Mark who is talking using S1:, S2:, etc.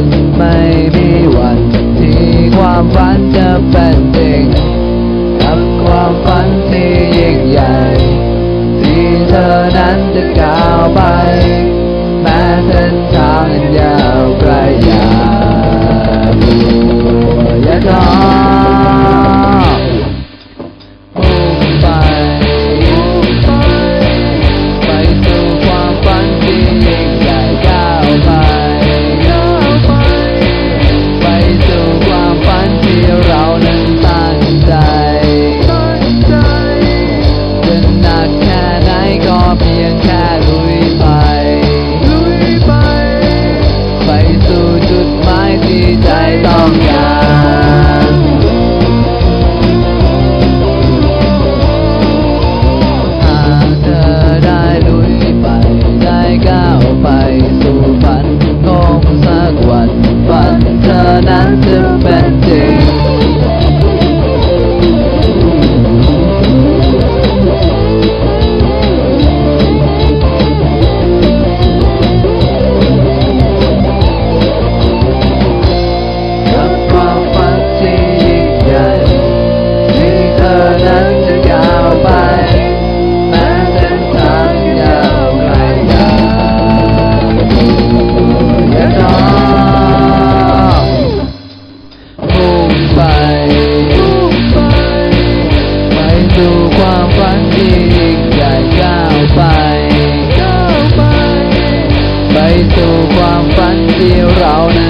S1: ันไม่มีวันที่ความฝันจะเป็นจริงกับความฝันที่ยิ่งใหญ่ ที่เธอนั้นจะก้าวไป ความฝันที่เรานั้น